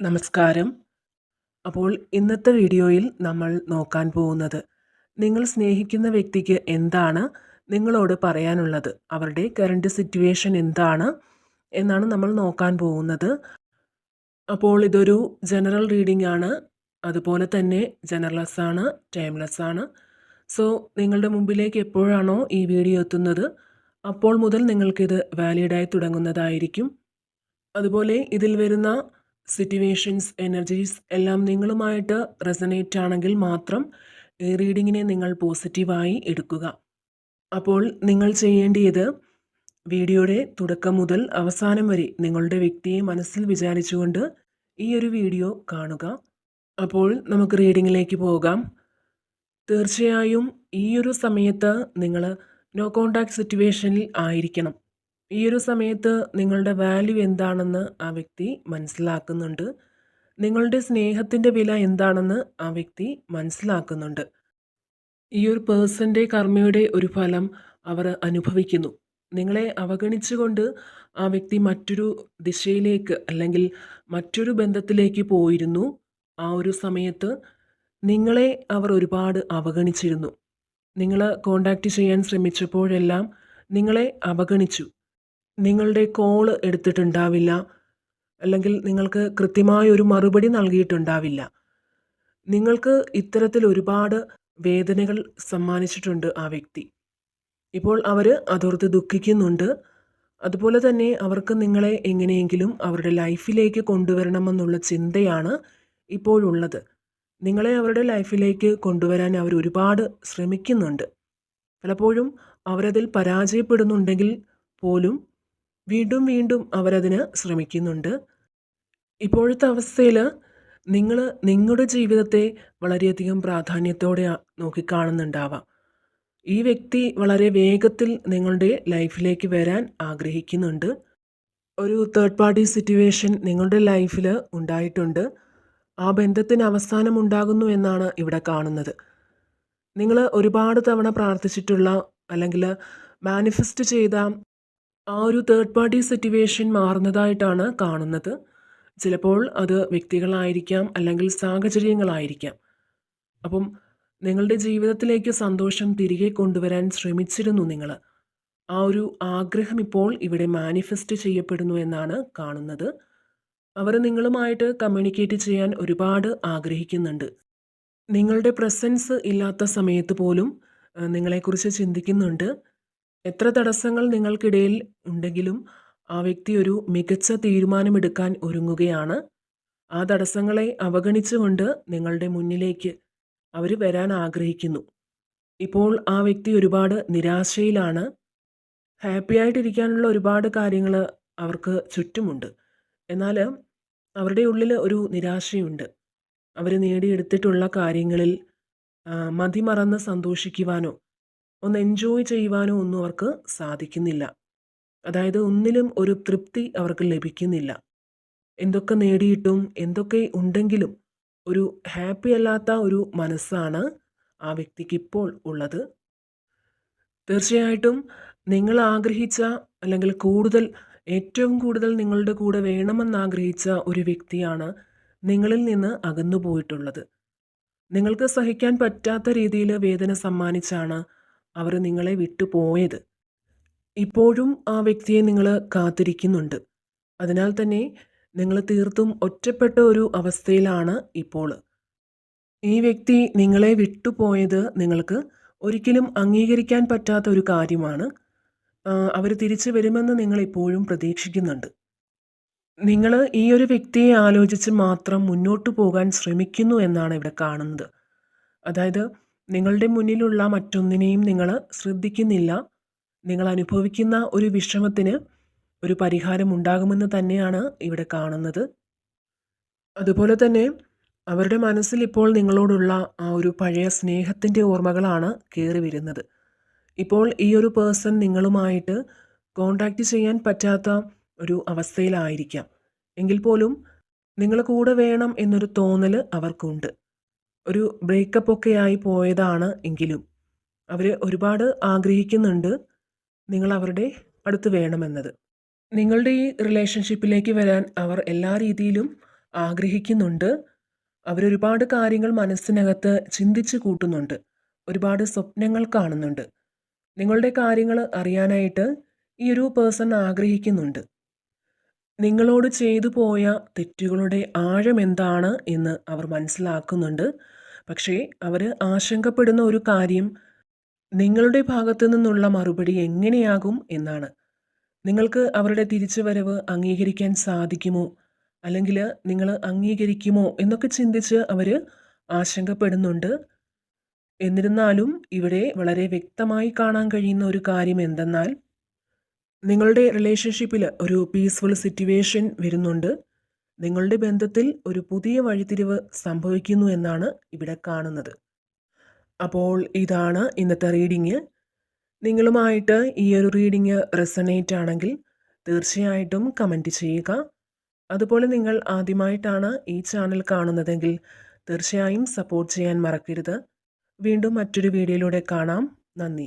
നമസ്കാരം. അപ്പോൾ ഇന്നത്തെ വീഡിയോയിൽ നമ്മൾ നോക്കാൻ പോകുന്നത് നിങ്ങൾ സ്നേഹിക്കുന്ന വ്യക്തിക്ക് എന്താണ് നിങ്ങളോട് പറയാനുള്ളത്? അവരുടെ കറണ്ട് സിറ്റുവേഷൻ എന്താണ് എന്നാണ് നമ്മൾ നോക്കാൻ പോകുന്നത്. അപ്പോൾ ഇതൊരു ജനറൽ റീഡിംഗ് ആണ്. അതുപോലെ തന്നെ ജനറൽലെസ് ആണ് ടൈംലെസ് ആണ്. സോ നിങ്ങളുടെ മുമ്പിലേക്ക് എപ്പോഴാണോ ഈ വീഡിയോ എത്തുന്നത് അപ്പോൾ മുതൽ നിങ്ങൾക്കിത് വാലിഡായി തുടങ്ങുന്നതായിരിക്കും. അതുപോലെ ഇതിൽ വരുന്ന സിറ്റുവേഷൻസ് എനർജീസ് എല്ലാം നിങ്ങളുമായിട്ട് റെസനേറ്റ് ആണെങ്കിൽ മാത്രം ഈ റീഡിങ്ങിനെ നിങ്ങൾ പോസിറ്റീവായി എടുക്കുക. അപ്പോൾ നിങ്ങൾ ചെയ്യേണ്ടിയത് വീഡിയോയുടെ തുടക്കം മുതൽ അവസാനം വരെ നിങ്ങളുടെ വ്യക്തിയെ മനസ്സിൽ വിചാരിച്ചുകൊണ്ട് ഈ ഒരു വീഡിയോ കാണുക. അപ്പോൾ നമുക്ക് റീഡിങ്ങിലേക്ക് പോകാം. തീർച്ചയായും ഈ ഒരു സമയത്ത് നിങ്ങൾ നോ കോണ്ടാക്ട് സിറ്റുവേഷനിൽ ആയിരിക്കണം. ഈ ഒരു സമയത്ത് നിങ്ങളുടെ വാല്യൂ എന്താണെന്ന് ആ വ്യക്തി മനസ്സിലാക്കുന്നുണ്ട്. നിങ്ങളുടെ സ്നേഹത്തിന്റെ വില എന്താണെന്ന് ആ വ്യക്തി മനസ്സിലാക്കുന്നുണ്ട്. ഈ ഒരു പേഴ്സന്റെ കർമ്മയുടെ ഒരു ഫലം അവർ അനുഭവിക്കുന്നു. നിങ്ങളെ അവഗണിച്ചുകൊണ്ട് ആ വ്യക്തി മറ്റൊരു ദിശയിലേക്ക് അല്ലെങ്കിൽ മറ്റൊരു ബന്ധത്തിലേക്ക് പോയിരുന്നു. ആ ഒരു സമയത്ത് നിങ്ങളെ അവർ ഒരുപാട് അവഗണിച്ചിരുന്നു. നിങ്ങൾ കോണ്ടാക്റ്റ് ചെയ്യാൻ ശ്രമിച്ചപ്പോഴെല്ലാം നിങ്ങളെ അവഗണിച്ചു. നിങ്ങളുടെ കോൾ എടുത്തിട്ടുണ്ടാവില്ല. അല്ലെങ്കിൽ നിങ്ങൾക്ക് കൃത്യമായ ഒരു മറുപടി നൽകിയിട്ടുണ്ടാവില്ല. നിങ്ങൾക്ക് ഇത്തരത്തിൽ ഒരുപാട് വേദനകൾ സമ്മാനിച്ചിട്ടുണ്ട് ആ വ്യക്തി. ഇപ്പോൾ അവർ അതോർത്ത് ദുഃഖിക്കുന്നുണ്ട്. അതുപോലെ തന്നെ അവർക്ക് നിങ്ങളെ എങ്ങനെയെങ്കിലും അവരുടെ ലൈഫിലേക്ക് കൊണ്ടുവരണമെന്നുള്ള ചിന്തയാണ് ഇപ്പോഴുള്ളത്. നിങ്ങളെ അവരുടെ ലൈഫിലേക്ക് കൊണ്ടുവരാൻ അവർ ഒരുപാട് ശ്രമിക്കുന്നുണ്ട്. പലപ്പോഴും അവരതിൽ പരാജയപ്പെടുന്നുണ്ടെങ്കിൽ പോലും വീണ്ടും വീണ്ടും അവരതിന് ശ്രമിക്കുന്നുണ്ട്. ഇപ്പോഴത്തെ അവസ്ഥയിൽ നിങ്ങൾ നിങ്ങളുടെ ജീവിതത്തെ വളരെയധികം പ്രാധാന്യത്തോടെ നോക്കിക്കാണുന്നുണ്ടാവാം. ഈ വ്യക്തി വളരെ വേഗത്തിൽ നിങ്ങളുടെ ലൈഫിലേക്ക് വരാൻ ആഗ്രഹിക്കുന്നുണ്ട്. ഒരു തേർഡ് പാർട്ടി സിറ്റുവേഷൻ നിങ്ങളുടെ ലൈഫിൽ ഉണ്ടായിട്ടുണ്ട്. ആ ബന്ധത്തിന് അവസാനം ഉണ്ടാകുന്നു എന്നാണ് ഇവിടെ കാണുന്നത്. നിങ്ങൾ ഒരുപാട് തവണ പ്രാർത്ഥിച്ചിട്ടുള്ള അല്ലെങ്കിൽ മാനിഫെസ്റ്റ് ചെയ്ത ആ ഒരു തേർഡ് പാർട്ടി സിറ്റുവേഷൻ മാറുന്നതായിട്ടാണ് കാണുന്നത്. ചിലപ്പോൾ അത് വ്യക്തികളായിരിക്കാം അല്ലെങ്കിൽ സാഹചര്യങ്ങളായിരിക്കാം. അപ്പം നിങ്ങളുടെ ജീവിതത്തിലേക്ക് സന്തോഷം തിരികെ കൊണ്ടുവരാൻ ശ്രമിച്ചിരുന്നു നിങ്ങൾ. ആ ഒരു ആഗ്രഹം ഇപ്പോൾ ഇവിടെ മാനിഫെസ്റ്റ് ചെയ്യപ്പെടുന്നു എന്നാണ് കാണുന്നത്. അവർ നിങ്ങളുമായിട്ട് കമ്മ്യൂണിക്കേറ്റ് ചെയ്യാൻ ഒരുപാട് ആഗ്രഹിക്കുന്നുണ്ട്. നിങ്ങളുടെ പ്രസൻസ് ഇല്ലാത്ത സമയത്ത് പോലും നിങ്ങളെക്കുറിച്ച് ചിന്തിക്കുന്നുണ്ട്. എത്ര തടസ്സങ്ങൾ നിങ്ങൾക്കിടയിൽ ഉണ്ടെങ്കിലും ആ വ്യക്തി ഒരു മികച്ച തീരുമാനമെടുക്കാൻ ഒരുങ്ങുകയാണ്. ആ തടസ്സങ്ങളെ അവഗണിച്ചുകൊണ്ട് നിങ്ങളുടെ മുന്നിലേക്ക് അവർ വരാൻ ആഗ്രഹിക്കുന്നു. ഇപ്പോൾ ആ വ്യക്തി ഒരുപാട് നിരാശയിലാണ്. ഹാപ്പി ആയിട്ടിരിക്കാനുള്ള ഒരുപാട് കാര്യങ്ങൾ അവർക്ക് ചുറ്റുമുണ്ട്. എന്നാൽ അവരുടെ ഉള്ളിൽ ഒരു നിരാശയുണ്ട്. അവർ നേടിയെടുത്തിട്ടുള്ള കാര്യങ്ങളിൽ മതിമറന്ന് സന്തോഷിക്കുവാനോ ഒന്ന് എൻജോയ് ചെയ്യുവാനോ ഒന്നും അവർക്ക് സാധിക്കുന്നില്ല. അതായത് ഒന്നിലും ഒരു തൃപ്തി അവർക്ക് ലഭിക്കുന്നില്ല. എന്തൊക്കെ നേടിയിട്ടും എന്തൊക്കെ ഉണ്ടെങ്കിലും ഒരു ഹാപ്പി അല്ലാത്ത ഒരു മനസ്സാണ് ആ വ്യക്തിക്ക് ഇപ്പോൾ ഉള്ളത്. തീർച്ചയായിട്ടും നിങ്ങൾ ആഗ്രഹിച്ച അല്ലെങ്കിൽ കൂടുതൽ ഏറ്റവും കൂടുതൽ നിങ്ങളുടെ കൂടെ വേണമെന്ന് ആഗ്രഹിച്ച ഒരു വ്യക്തിയാണ് നിങ്ങളിൽ നിന്ന് അകന്നു പോയിട്ടുള്ളത് നിങ്ങൾക്ക് സഹിക്കാൻ പറ്റാത്ത രീതിയിൽ വേദന സമ്മാനിച്ചാണ് അവർ നിങ്ങളെ വിട്ടുപോയത് ഇപ്പോഴും ആ വ്യക്തിയെ നിങ്ങൾ കാത്തിരിക്കുന്നുണ്ട്. അതിനാൽ തന്നെ നിങ്ങൾ തീർത്തും ഒറ്റപ്പെട്ട ഒരു അവസ്ഥയിലാണ് ഇപ്പോൾ. ഈ വ്യക്തി നിങ്ങളെ വിട്ടുപോയത് നിങ്ങൾക്ക് ഒരിക്കലും അംഗീകരിക്കാൻ പറ്റാത്ത ഒരു കാര്യമാണ്. അവർ തിരിച്ചു വരുമെന്ന് നിങ്ങൾ ഇപ്പോഴും പ്രതീക്ഷിക്കുന്നുണ്ട്. നിങ്ങൾ ഈ ഒരു വ്യക്തിയെ ആലോചിച്ച് മാത്രം മുന്നോട്ട് പോകാൻ ശ്രമിക്കുന്നു എന്നാണ് ഇവിടെ കാണുന്നത്. അതായത് നിങ്ങളുടെ മുന്നിലുള്ള മറ്റൊന്നിനെയും നിങ്ങൾ ശ്രദ്ധിക്കുന്നില്ല. നിങ്ങൾ അനുഭവിക്കുന്ന ഒരു വിഷമത്തിന് ഒരു പരിഹാരം ഉണ്ടാകുമെന്ന് തന്നെയാണ് ഇവിടെ കാണുന്നത്. അതുപോലെ തന്നെ അവരുടെ മനസ്സിൽ ഇപ്പോൾ നിങ്ങളോടുള്ള ആ ഒരു പഴയ സ്നേഹത്തിന്റെ ഓർമ്മകളാണ് കയറി വരുന്നത്. ഇപ്പോൾ ഈ ഒരു പേഴ്സൺ നിങ്ങളുമായിട്ട് കോണ്ടാക്റ്റ് ചെയ്യാൻ പറ്റാത്ത ഒരു അവസ്ഥയിലായിരിക്കാം. എങ്കിൽ പോലും നിങ്ങൾ കൂടെ വേണം എന്നൊരു തോന്നൽ അവർക്കുണ്ട്. ഒരു ബ്രേക്കപ്പ് ഒക്കെ ആയി പോയതാണ് എങ്കിലും. അവർ ഒരുപാട് ആഗ്രഹിക്കുന്നുണ്ട് നിങ്ങൾ അവരുടെ അടുത്ത് വേണമെന്നത്. നിങ്ങളുടെ ഈ റിലേഷൻഷിപ്പിലേക്ക് വരാൻ അവർ എല്ലാ രീതിയിലും ആഗ്രഹിക്കുന്നുണ്ട്. അവരൊരുപാട് കാര്യങ്ങൾ മനസ്സിനകത്ത് ചിന്തിച്ച് കൂട്ടുന്നുണ്ട്. ഒരുപാട് സ്വപ്നങ്ങൾ കാണുന്നുണ്ട്. നിങ്ങളുടെ കാര്യങ്ങൾ അറിയാനായിട്ട് ഈ ഒരു പേഴ്സൺ ആഗ്രഹിക്കുന്നുണ്ട്. നിങ്ങളോട് ചെയ്തു പോയ തെറ്റുകളുടെ ആഴം എന്താണ് എന്ന് അവർ മനസ്സിലാക്കുന്നുണ്ട്. പക്ഷേ അവർ ആശങ്കപ്പെടുന്ന ഒരു കാര്യം നിങ്ങളുടെ ഭാഗത്തു നിന്നുള്ള മറുപടി എങ്ങനെയാകും എന്നാണ്. നിങ്ങൾക്ക് അവരുടെ തിരിച്ചു വരവ് അംഗീകരിക്കാൻ സാധിക്കുമോ? അല്ലെങ്കിൽ നിങ്ങൾ അംഗീകരിക്കുമോ എന്നൊക്കെ ചിന്തിച്ച് അവർ ആശങ്കപ്പെടുന്നുണ്ട്. എന്നിരുന്നാലും ഇവിടെ വളരെ വ്യക്തമായി കാണാൻ കഴിയുന്ന ഒരു കാര്യം എന്തെന്നാൽ നിങ്ങളുടെ റിലേഷൻഷിപ്പിൽ ഒരു പീസ്ഫുൾ സിറ്റുവേഷൻ വരുന്നുണ്ട്. നിങ്ങളുടെ ബന്ധത്തിൽ ഒരു പുതിയ വഴിത്തിരിവ് സംഭവിക്കുന്നു എന്നാണ് ഇവിടെ കാണുന്നത്. അപ്പോൾ ഇതാണ് ഇന്നത്തെ റീഡിങ് നിങ്ങളുമായിട്ട് ഈ ഒരു റീഡിങ് റെസണേറ്റ് ആണെങ്കിൽ തീർച്ചയായിട്ടും കമന്റ് ചെയ്യുക. അതുപോലെ നിങ്ങൾ ആദ്യമായിട്ടാണ് ഈ ചാനൽ കാണുന്നതെങ്കിൽ തീർച്ചയായും സപ്പോർട്ട് ചെയ്യാൻ മറക്കരുത്. വീണ്ടും മറ്റൊരു വീഡിയോയിലൂടെ കാണാം. നന്ദി.